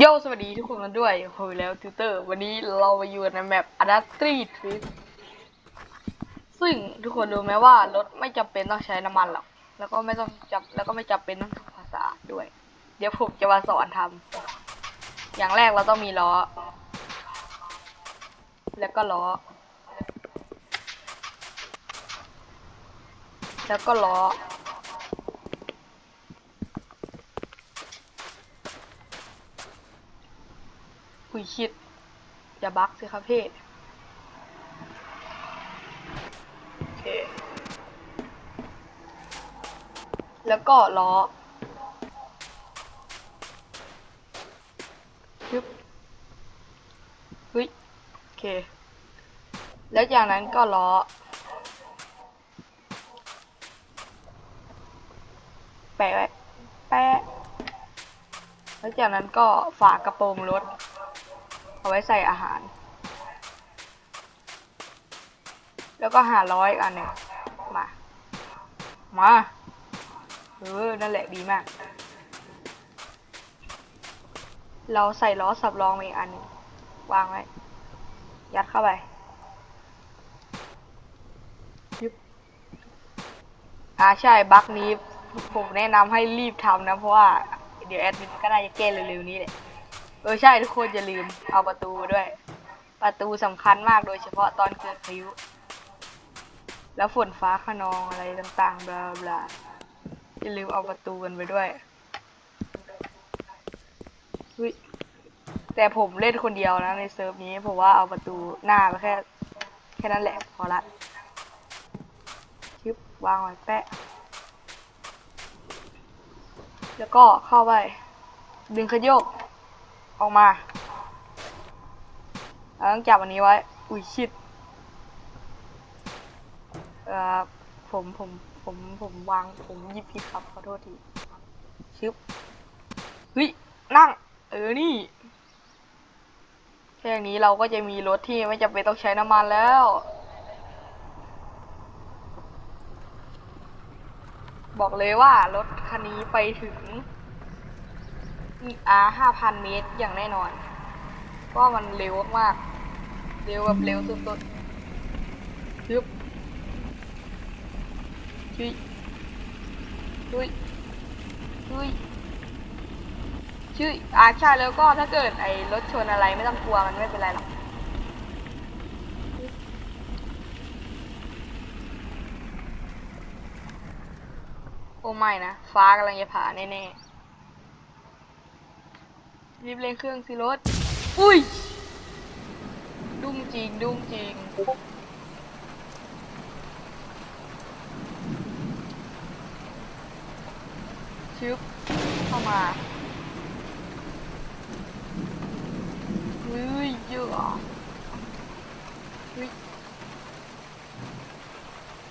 โยสวัสดีทุกคนกันด้วยโฮยแล้วติวเตอร์ วันนี้เรามาอยู่ในแมปอ d ดัตตรีทริปซึ่งทุกคนรู้ไหมว่ารถไม่จำเป็นต้องใช้น้ำมันหรอก แล้วก็ไม่ต้องจับแล้วก็ไม่จำเป็นต้องทำความสะอาดด้วย เดี๋ยวผมจะมาสอนทำอย่างแรกเราต้องมีล้อ แล้วก็ล้อ แล้วก็ล้อ คุยชิด อย่าบักสิครับพี่โอเค แล้วก็ล้อยึบเฮ้ยโอเค แล้วจากนั้นก็ล้อแปะแปะแล้วจากนั้นก็ฝากระโปรงรถ เอาไว้ใส่อาหาร แล้วก็หาร้อยอันหนึ่งมา มาเออนั่นแหละดีมาก เราใส่ล้อสับรองมาอีกอันหนึ่งวางไว้ ยัดเข้าไปยึบอ่าใช่บั๊กนี้ผมแนะนำให้รีบทำนะ เพราะว่า เดี๋ยวแอดมินก็น่าจะแก้เร็วๆนี้แหละเออใช่ทุกคนอย่าลืมเอาประตูด้วย ประตูสำคัญมากโดยเฉพาะตอนเกิดพายุ แล้วฝนฟ้าขนองอะไรต่างๆบลาบลาอย่าลืมเอาประตูกันไปด้วยอุ๊ยแต่ผมเล่นคนเดียวนะในเซิร์ฟนี้ผมว่าเอาประตูหน้าไปแค่ แค่นั้นแหละพอละชิบวางไว้แปะ แล้วก็เข้าไป ดึงขยก ออกมาแล้วต้องจับอันนี้ไว้ อุ้ยชิดเอ่อผมผมผมผมวางผมยิบผิดครับขอโทษทีชึบเฮ้ยนั่ง เออนี่แค่นี้เราก็จะมีรถที่ไม่จำเป็นต้องใช้น้ำมันแล้วบอกเลยว่ารถคันนี้ไปถึง อ่าห้าพันเมตรอย่างแน่นอนเพราะมันเร็วมากๆเร็วแบบเร็วสุดๆยึบชุยชุยชุยชุยอ่าใช่แล้วก็ถ้าเกิดไอ้รถชนอะไรไม่ต้องกลัวมันไม่เป็นไรหรอกโอ้ไม่นะ ฟ้ากำลังจะผ่าแน่ๆ รีบเร่งเครื่องสิรถ อุ้ย ดุ้งจริง ดุ้งจริง ชึบ เข้ามาเฮ้ยเยอะอะเฮ้ย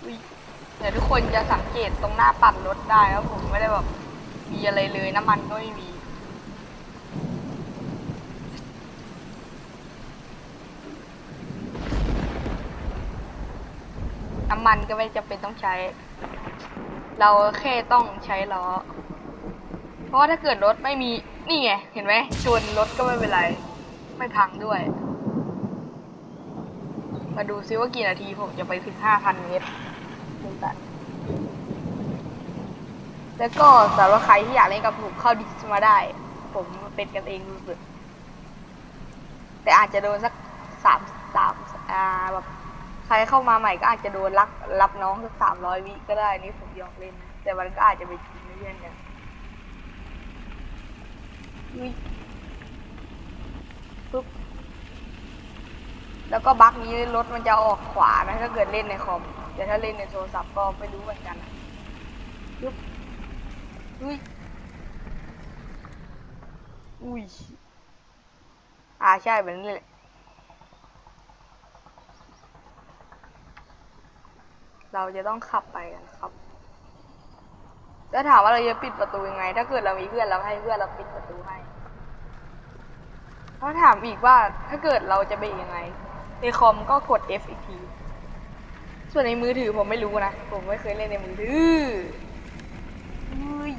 เฮ้ยเดี๋ยวทุกคนจะสังเกตตรงหน้าปัดรถได้ว่าผมไม่ได้แบบมีอะไรเลยน้ำมันก็ไม่มี น้ำมันก็ไม่จำเป็นต้องใช้ เราแค่ต้องใช้ล้อ เพราะว่าถ้าเกิดรถไม่มีนี่ไงเห็นไหมชนรถก็ไม่เป็นไร ไม่พังด้วย มาดูซิว่ากี่นาทีผมจะไปถึงห้าพันเมตรดูกันแล้วก็สำหรับใครที่อยากเล่นกับผมเข้าดิสมาได้ ผมเป็นกันเองสุดๆแต่อาจจะโดนสักสามสามอ่าแบบ รเข้ามาใหม่ก็อาจจะโดนรับรับน้องสักสามร้อยวิก็ได้นี่ผมยอมเล่นนะแต่มันก็อาจจะไปกินเพื่อนกันอุ๊ยปุ๊บแล้วก็บั๊กนี้รถมันจะออกขวานะถ้าเกิดเล่นในคอมแต่ถ้าเล่นในโทรศัพท์ก็ไม่รู้เหมือนกันปุ๊บอุ้ยอุ้ยอ่าใช่แบบนี้แหละ เราจะต้องขับไปกันครับแล้วถามว่าเราจะปิดประตูยังไง ถ้าเกิดเรามีเพื่อนเราให้เพื่อนเราปิดประตูให้ถ้าถามอีกว่าถ้าเกิดเราจะเบรกยังไงในคอมก็กด F อีกที ส่วนในมือถือผมไม่รู้นะ ผมไม่เคยเล่นในมือถืออุ้ย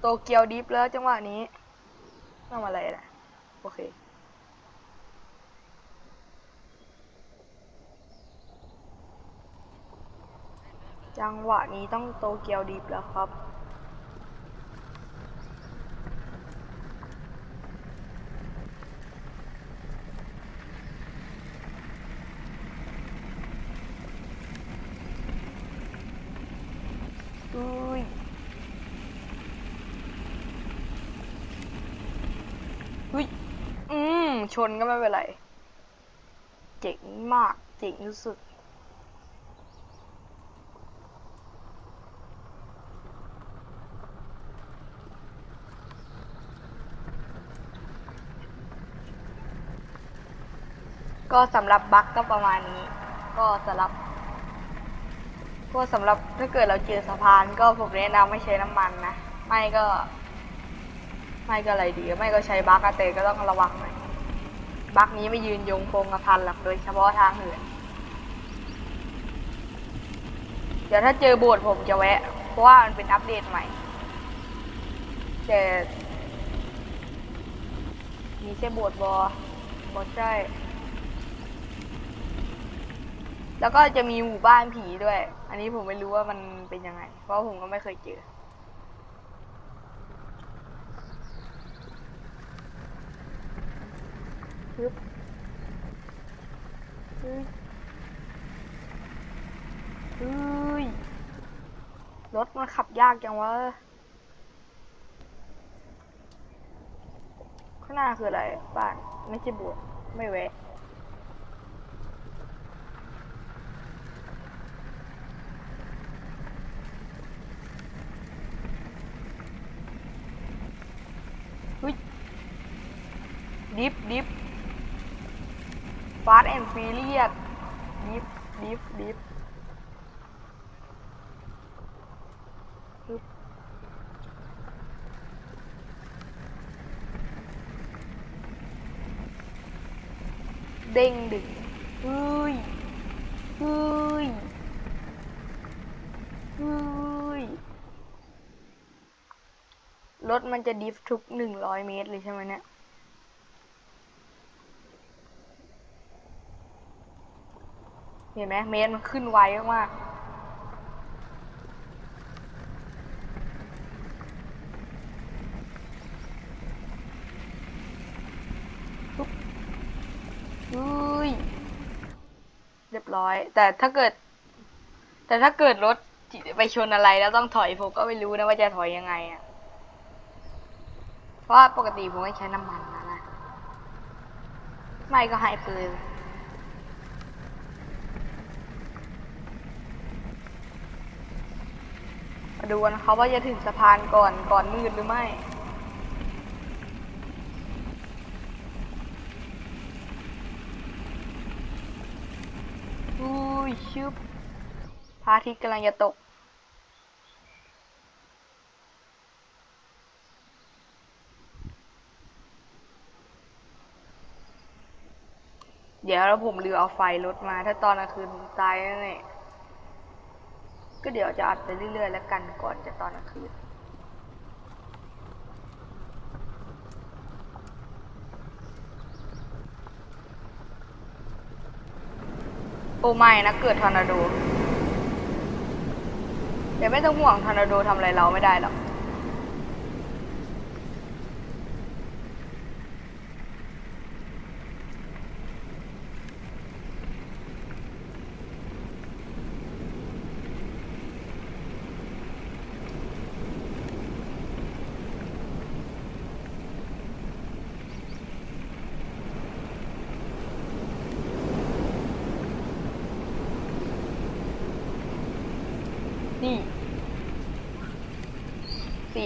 โตเกียวดิฟแล้วจังหวะนี้ทำอะไรนะโอเค จังหวะนี้ต้องโตเกียวดิฟแล้วครับ อุ้ย อุ้ย อืม ชนก็ไม่เป็นไร เจ๋งมาก เจ๋งที่สุด ก็สำหรับบั๊กก็ประมาณนี้ ก็สำหรับก็สำหรับถ้าเกิดเราเจอสะพานก็ผมแนะนำไม่ใช้น้ำมันนะ ไม่ก็ ไม่ก็อะไรดี ไม่ก็ใช้บั๊กอะแต่ก็ต้องระวังหน่อยบั๊กนี้ไม่ยืนยงคงกระพันหรอกโดยเฉพาะทางเหินเดี๋ยวถ้าเจอโบสถ์ผมจะแวะ เพราะว่ามันเป็นอัปเดตใหม่ แต่มีใช่โบสถ์บอบอใช่ แล้วก็จะมีหมู่บ้านผีด้วย อันนี้ผมไม่รู้ว่ามันเป็นยังไง เพราะผมก็ไม่เคยเจอ ปึ๊บปึ๊บเฮ้ย รถมันขับยากจังวะ ข้างหน้าคืออะไร บ้าน ไม่ใช่บวกไม่แวะ ดิฟดิฟฟาสแอนด์ฟิเลียดดิฟดิฟดิฟเด้งดึงเฮ้ยเฮ้ยเฮ้ยรถมันจะดิฟทุกหนึ่งร้อยเมตรเลยใช่ไหมเนี่ย เห็นไหมเมตรมันขึ้นไวมากๆปุ๊บอุ้ยเรียบร้อย แต่ถ้าเกิด แต่ถ้าเกิดรถไปชนอะไรแล้วต้องถอยผมก็ไม่รู้นะว่าจะถอยยังไงอะเพราะปกติผมไม่ใช้น้ำมันนะนะ ไม่ก็ให้ปืน มาดูกันนะครับว่าจะถึงสะพานก่อนก่อนมืดหรือไม่อุ้ยชึบพระอาทิตย์กำลังจะตก เดี๋ยวแล้วผมลืมเอาไฟรถมา ถ้าตอนกลางคืนตายแน่ ก็เดี๋ยวจะอัดไปเรื่อยๆ แล้วกันก่อนจะตอนกลางคืนโอ้ไม่นะเกิดทอร์นาโดเดี๋ยวไม่ต้องห่วงทอร์นาโดทำอะไรเราไม่ได้หรอก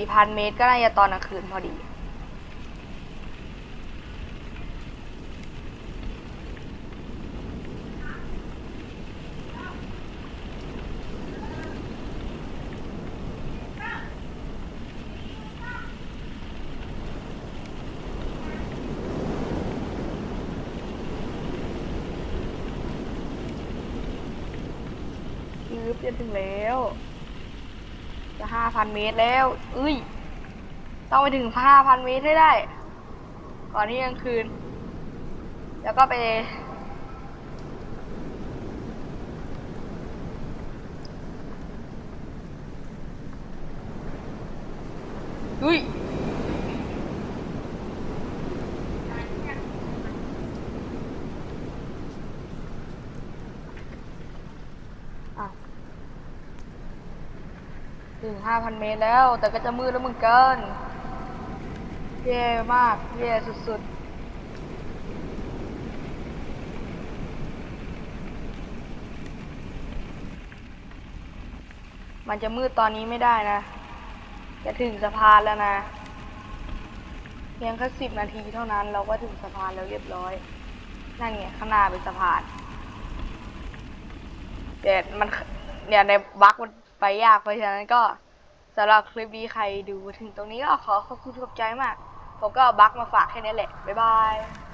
4,000 เมตร ก็น่าจะตอนกลางคืนพอดี ยืบจะถึงแล้ว จะห้าพันเมตรแล้วเอ้ย ต้องไปถึงห้าพันเมตรให้ได้ ก่อนที่กลางคืน แล้วก็ไป ถึงห้าพันเมตรแล้ว แต่ก็จะมืดแล้วมึงเกินแย่มากแย่สุดๆ มันจะมืดตอนนี้ไม่ได้นะ จะถึงสะพานแล้วนะเพียงแค่สิบนาทีเท่านั้น เราก็ถึงสะพานแล้วเรียบร้อย นั่นไงข้างหน้าเป็นสะพานแต่มันเนี่ยในบั๊กมัน ไปยากเพราะฉะนั้นก็สำหรับคลิปนี้ใครดูถึงตรงนี้ก็ขอขอบคุณขอบใจมาก ผมก็บักมาฝากแค่นี้แหละ บ๊ายบาย